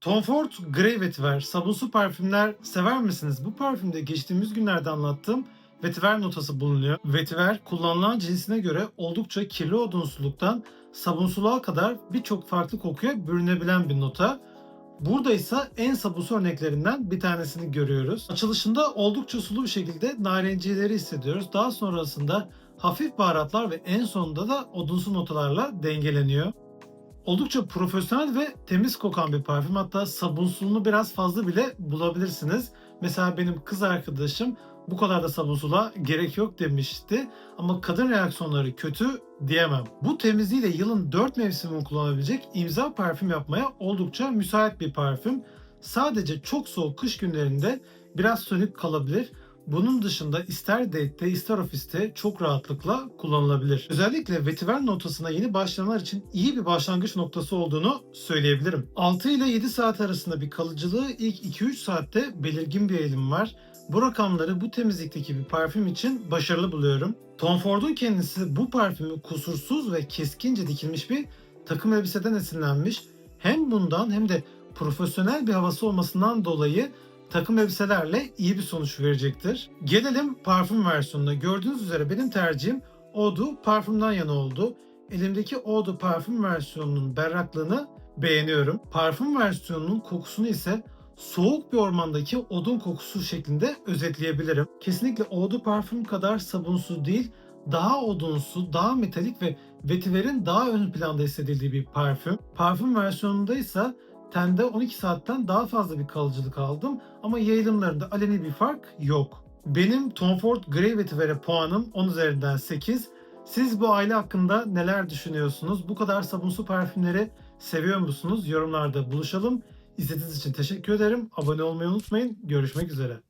Tom Ford Grey Vetiver sabunsu parfümler sever misiniz? Bu parfümde geçtiğimiz günlerde anlattığım vetiver notası bulunuyor. Vetiver kullanılan cinsine göre oldukça kirli odunsuluktan sabunsuluğa kadar birçok farklı kokuya bürünebilen bir nota. Burada ise en sabunsu örneklerinden bir tanesini görüyoruz. Açılışında oldukça sulu bir şekilde narenciyeleri hissediyoruz. Daha sonrasında hafif baharatlar ve en sonunda da odunsu notalarla dengeleniyor. Oldukça profesyonel ve temiz kokan bir parfüm. Hatta sabunsuluğunu biraz fazla bile bulabilirsiniz. Mesela benim kız arkadaşım bu kadar da sabunsuluğa gerek yok demişti. Ama kadın reaksiyonları kötü diyemem. Bu temizliğiyle yılın 4 mevsimini kullanabilecek imza parfüm yapmaya oldukça müsait bir parfüm. Sadece çok soğuk kış günlerinde biraz sönük kalabilir. Bunun dışında ister date'de ister ofiste çok rahatlıkla kullanılabilir. Özellikle vetiver notasına yeni başlayanlar için iyi bir başlangıç noktası olduğunu söyleyebilirim. 6 ile 7 saat arasında bir kalıcılığı ilk 2-3 saatte belirgin bir eğilim var. Bu rakamları bu temizlikteki bir parfüm için başarılı buluyorum. Tom Ford'un kendisi bu parfümü kusursuz ve keskince dikilmiş bir takım elbiseden esinlenmiş. Hem bundan hem de profesyonel bir havası olmasından dolayı takım elbiselerle iyi bir sonuç verecektir. Gelelim parfüm versiyonuna. Gördüğünüz üzere benim tercihim Odu parfümden yana oldu. Elimdeki Odu parfüm versiyonunun berraklığını beğeniyorum. Parfüm versiyonunun kokusunu ise soğuk bir ormandaki odun kokusu şeklinde özetleyebilirim. Kesinlikle Odu parfüm kadar sabunsu değil, daha odunsu, daha metalik ve vetiverin daha ön planda hissedildiği bir parfüm. Parfüm versiyonunda ise tende 12 saatten daha fazla bir kalıcılık aldım ama yayılımlarında aleni bir fark yok. Benim Tom Ford Vetiver'e puanım 10 üzerinden 8. Siz bu aile hakkında neler düşünüyorsunuz? Bu kadar sabunsu parfümleri seviyor musunuz? Yorumlarda buluşalım. İzlediğiniz için teşekkür ederim. Abone olmayı unutmayın. Görüşmek üzere.